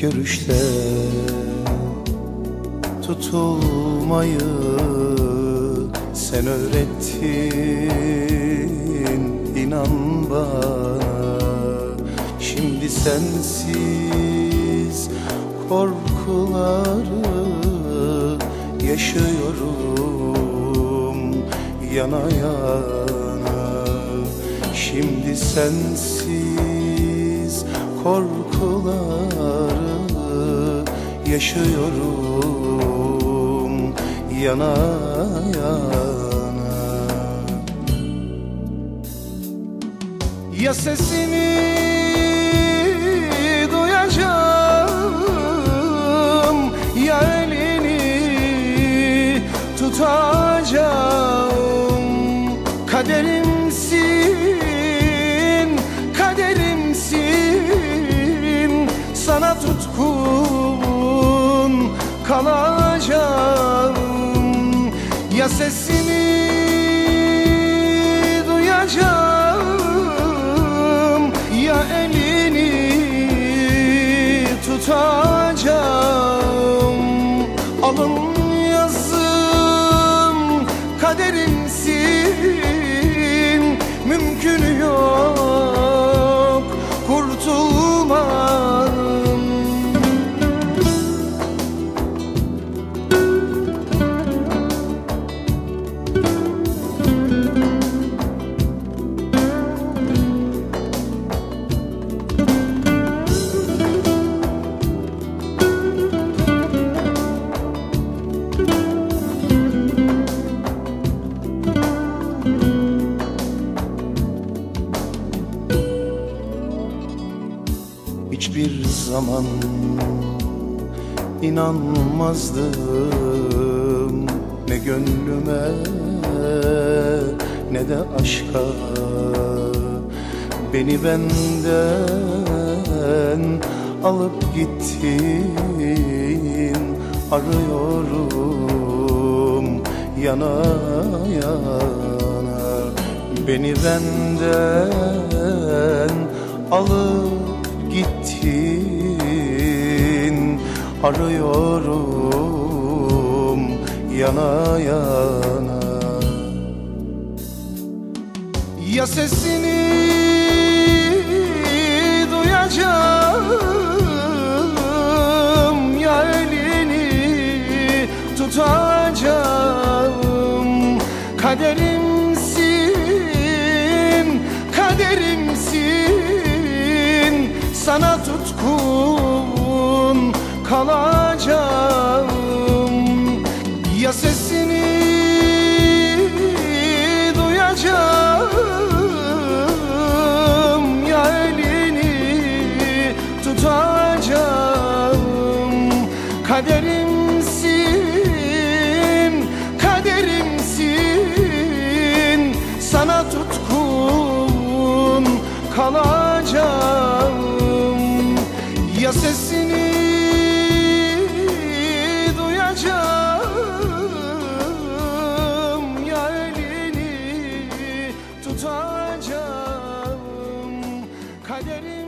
düşte tutulmayı sen öğrettin inan bana. Şimdi sensiz korkuları yaşıyorum yana yana. Şimdi sensiz korkuları yaşıyorum yana yana. Ya sesini duyacağım Ya elini tutacağım. Kaderimsin, kalacağım. Ya sesini duyacağım Ya elini tutacağım. Alın yazım kaderimsin Mümkün yok Hiçbir zaman inanmazdım. Ne gönlüme ne de aşka. Beni benden alıp gittin. Arıyorum yana yana. Beni benden alıp gittin. Arıyorum yana yana. Ya sesini duyacağım Ya elini tutacağım. Kaderimsin, Sana tutkun kalacağım. Ya sesini duyacağım Ya elini tutacağım. Kaderimsin, sesini duyacağım Ya elini tutacağım kaderim